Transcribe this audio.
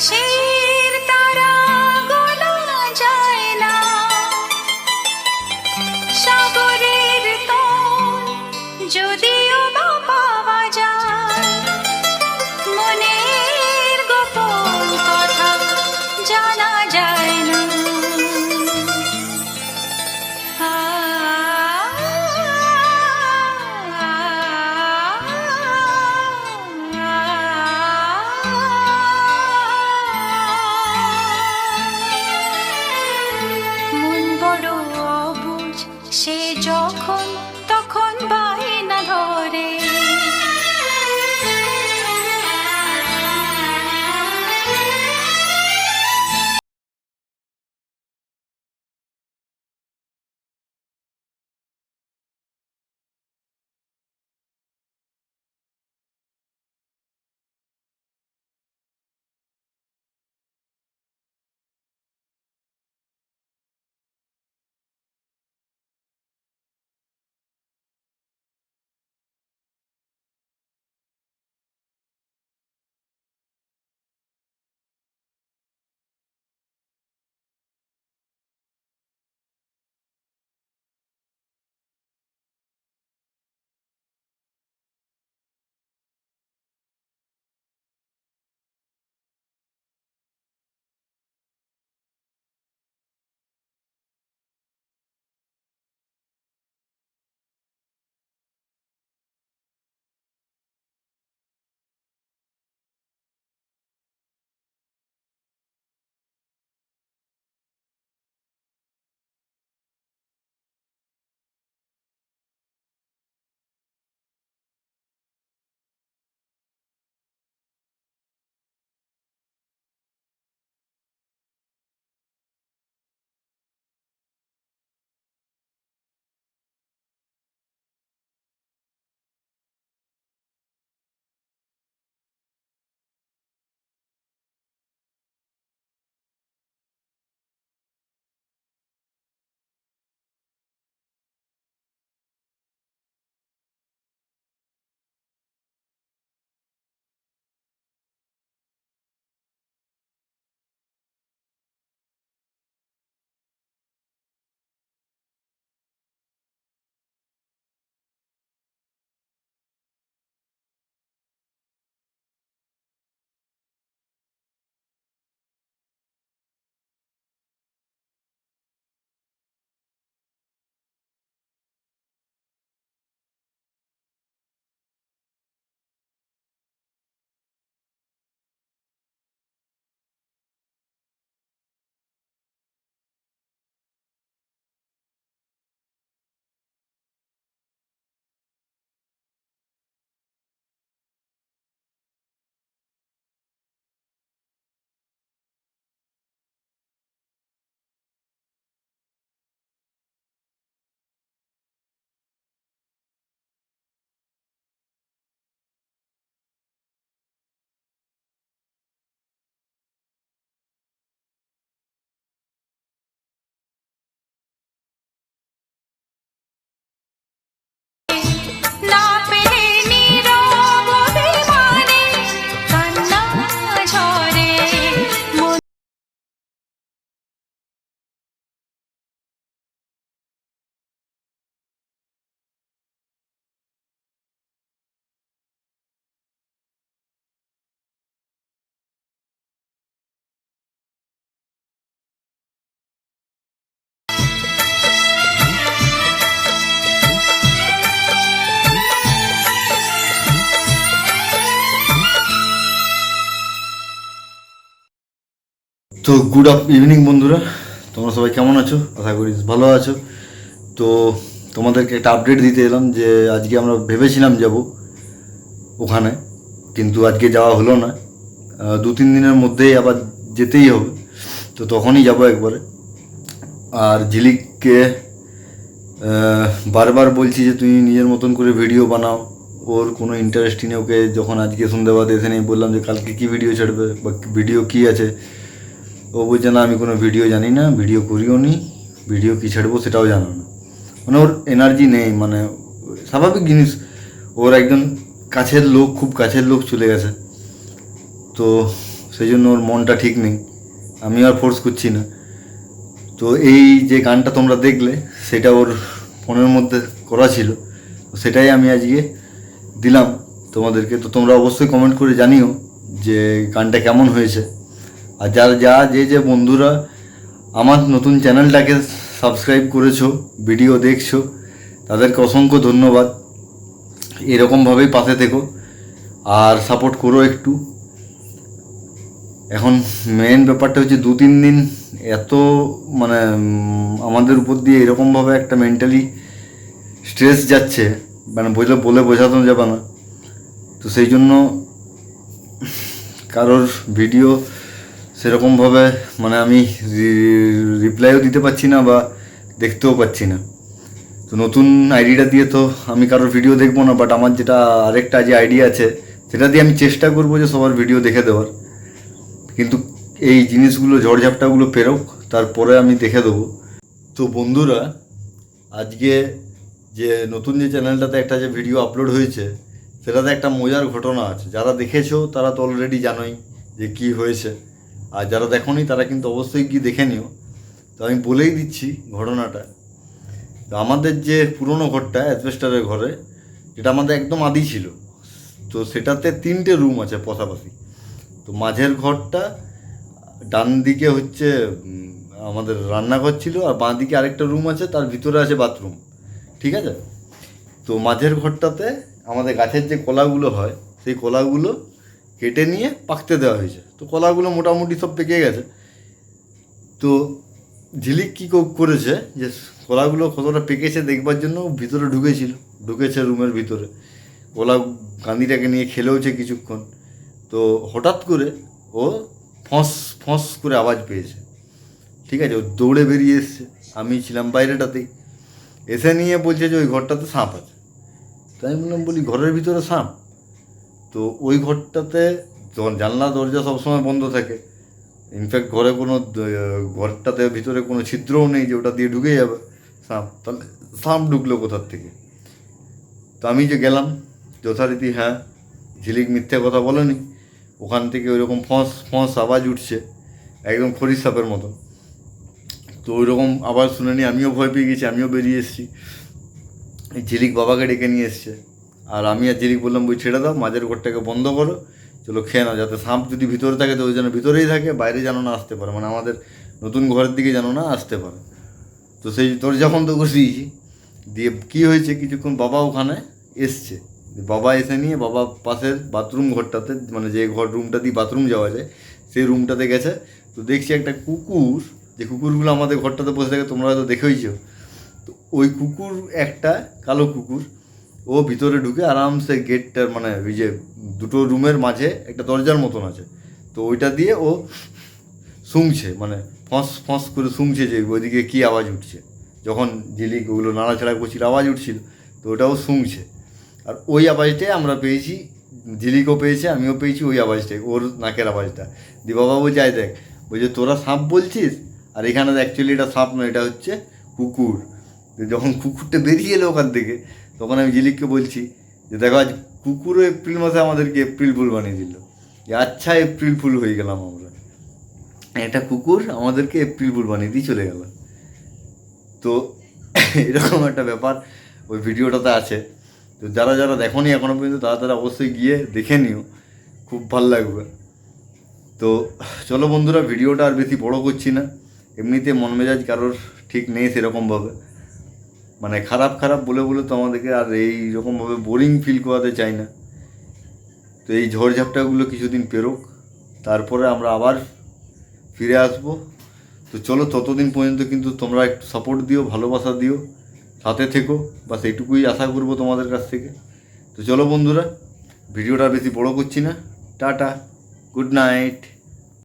心。সে যখন তো good evening বন্ধুরা। তোমরা সবাই কেমন আছো? আশা করি ভালো আছো। তো তোমাদেরকে একটা আপডেট দিতে এলাম যে আজকে আমরা ভেবেছিলাম যাব ওখানে, কিন্তু আজকে যাওয়া হলো না। দু তিন দিনের মধ্যেই আবার যেতেই হবে। তো তখনই যাব একবারে। আর ঝিলিককে বারবার বলছি যে তুই নিজের মতন করে ভিডিও বানাও। ওর কোনো ইন্টারেস্টই নেই। ওকে যখন আজকে সন্ধ্যাবাদ এসে নেই, বললাম যে কালকে কি ভিডিও ছাড়বে বা ভিডিও কি আছে? ও বলছে না আমি কোনো ভিডিও জানি না, ভিডিও করিও নি, ভিডিও কী ছাড়বো সেটাও জানো না। মানে ওর এনার্জি নেই মানে স্বাভাবিক জিনিস। ওর একজন কাছের লোক, খুব কাছের লোক চলে গেছে। তো সেই জন্য ওর মনটা ঠিক নেই। আমি আর ফোর্স করছি না। তো এই যে গানটা তোমরা দেখলে, সেটা ওর ফোনের মধ্যে করা ছিল। সেটাই আমি আজকে দিলাম তোমাদেরকে। তো তোমরা অবশ্যই কমেন্ট করে জানিও যে গানটা কেমন হয়েছে। আর যারা যা যে যে বন্ধুরা আমার নতুন চ্যানেলটাকে সাবস্ক্রাইব করেছ, ভিডিও দেখছ, তাদেরকে অসংখ্য ধন্যবাদ। এরকমভাবেই পাশে থেকো আর সাপোর্ট করো একটু। এখন মেন ব্যাপারটা হচ্ছে দু, তিন দিন এত মানে আমাদের উপর দিয়ে এরকমভাবে একটা মেন্টালি স্ট্রেস যাচ্ছে মানে বলে বলে বোঝানো যাবে না। তো সেই জন্য কারোর ভিডিও সেরকমভাবে মানে আমি রিপ্লাইও দিতে পারছি না বা দেখতেও পাচ্ছি না। তো নতুন আইডিটা দিয়ে তো আমি কারোর ভিডিও দেখব না বাট আমার যেটা আরেকটা যে আইডিয়া আছে, সেটা দিয়ে আমি চেষ্টা করব যে সবার ভিডিও দেখে দেওয়ার। কিন্তু এই জিনিসগুলো, ঝড়ঝাপটাগুলো পেরোক, তারপরে আমি দেখে দেবো। তো বন্ধুরা, আজকে যে নতুন যে চ্যানেলটাতে একটা যে ভিডিও আপলোড হয়েছে, সেটাতে একটা মজার ঘটনা আছে। যারা দেখেছ, তারা তো অলরেডি জানোই যে কি হয়েছে। আর যারা দেখোনি, তারা কিন্তু অবশ্যই গিয়ে দেখে নিও। তো আমি বলেই দিচ্ছি ঘটনাটা। তো আমাদের যে পুরনো ঘরটা, অ্যাসবেস্টারের ঘরে, যেটা আমাদের একদম আদি ছিল, তো সেটাতে তিনটে রুম আছে পাশাপাশি। তো মাঝের ঘরটা, ডান দিকে হচ্ছে আমাদের রান্নাঘর ছিল, আর বাঁ দিকে আরেকটা রুম আছে, তার ভিতরে আছে বাথরুম। ঠিক আছে? তো মাঝের ঘরটাতে আমাদের গাছের যে কলাগুলো হয়, সেই কলাগুলো কেটে নিয়ে পাকতে দেওয়া হয়েছে। তো কলাগুলো মোটামুটি সব পেকে গেছে। তো ঝিলিক কী করেছে যে কলাগুলো কতটা পেকেছে দেখবার জন্য ভিতরে ঢুকেছিল, ঢুকেছে রুমের ভিতরে। কলা গান্ধীটাকে নিয়ে খেলেওছে কিছুক্ষণ। তো হঠাৎ করে ও ফস ফস করে আওয়াজ পেয়েছে। ঠিক আছে, ও দৌড়ে বেরিয়ে এসছে। আমি ছিলাম বাইরেটাতেই। এসে নিয়ে বলছে যে ওই ঘরটাতে সাপ আছে। তাই বললাম, বলি, ঘরের ভিতরে সাপ? তো ওই ঘরটাতে জানলা, দরজা সবসময় বন্ধ থাকে। ইনফ্যাক্ট ঘরে কোনো ঘরটাতে ভিতরে কোনো ছিদ্রও নেই যে ওটা দিয়ে ঢুকে যাবে। সাপ, তাহলে সাপ ঢুকলো কোথার থেকে? তো আমি যে গেলাম, যথারীতি হ্যাঁ ঝিলিক মিথ্যে কথা বলেনি। ওখান থেকে ওইরকম ফস ফস আওয়াজ উঠছে, একদম খরিস সাপের মতো। তো ওই রকম আওয়াজ শুনে নিয়ে আমিও ভয় পেয়ে গেছি, আমিও বেরিয়ে এসেছি। ঝিলিক বাবাকে ডেকে নিয়ে এসছে। আর আমি আর ঝিলিক বললাম, বই ছেড়ে দাও, মাঝের ঘরটাকে বন্ধ করো, চলো খেয়ে নাও, যাতে সাপ যদি ভিতরে থাকে তো ওই যেন ভিতরেই থাকে, বাইরে যেন না আসতে পারে মানে আমাদের নতুন ঘরের দিকে যেন না আসতে পারে। তো সেই দরজা বন্ধ করে দিয়েছি দিয়ে কী হয়েছে, কিছুক্ষণ বাবা ওখানে এসছে। বাবা এসে নিয়ে বাবা পাশের বাথরুম ঘরটাতে মানে যে ঘর রুমটা দিয়ে বাথরুম যাওয়া যায়, সেই রুমটাতে গেছে। তো দেখছি একটা কুকুর, যে কুকুরগুলো আমাদের ঘরটাতে বসে থাকে, তোমরা হয়তো দেখেইছ। তো ওই কুকুর একটা কালো কুকুর ও ভিতরে ঢুকে আরামসে গেটটার মানে ওই যে দুটো রুমের মাঝে একটা দরজার মতন আছে। তো ওইটা দিয়ে ও শুংছে মানে ফস ফস করে শুংছে যে ওইদিকে কী আওয়াজ উঠছে। যখন ঝিলিক ওগুলো নাড়াচাড়া করছিল, আওয়াজ উঠছিল, তো ওটাও শুংছে আর ওই আওয়াজটাই আমরা পেয়েছি ঝিলিকও পেয়েছে, আমিও পেয়েছি ওই আওয়াজটাই, ওর নাকের আওয়াজটা। দি বাবা বলছে আয় দেখ বলছে তোরা সাপ বলছিস, আর এখানে অ্যাকচুয়ালি এটা সাপ নয়, এটা হচ্ছে কুকুর। যখন কুকুরটা বেরিয়ে এলো ওখান থেকে, তখন আমি জিলিককে বলছি যে, দেখো, আজ কুকুরও এপ্রিল মাসে আমাদেরকে এপ্রিল ফুল বানিয়ে দিল। যে আচ্ছা এপ্রিল ফুল হয়ে গেলাম আমরা। একটা কুকুর আমাদেরকে এপ্রিল ফুল বানিয়ে দিয়ে চলে গেল। তো এরকম একটা ব্যাপার ওই ভিডিওটাতে আছে। তো যারা যারা দেখোনি এখনও পর্যন্ত, তারা তারা অবশ্যই গিয়ে দেখে নিও। খুব ভালো লাগবে। তো চলো বন্ধুরা, ভিডিওটা আর বেশি বড় করছি না। এমনিতে মন মেজাজ কারোর ঠিক নেই সেরকমভাবে। মানে খারাপ খারাপ বলে বলে তো আমাদেরকে আর এই রকমভাবে বোরিং ফিল করাতে চাই না। তো এই ঝড়ঝাপটাগুলো কিছুদিন পেরোক, তারপরে আমরা আবার ফিরে আসব। তো চলো ততদিন পর্যন্ত কিন্তু তোমরা একটু সাপোর্ট দিও, ভালোবাসা দিও, সাথে থেকো বা এইটুকুই আশা করব তোমাদের কাছ থেকে। তো চলো বন্ধুরা, ভিডিওটা বেশি বড় করছি না। Tata good night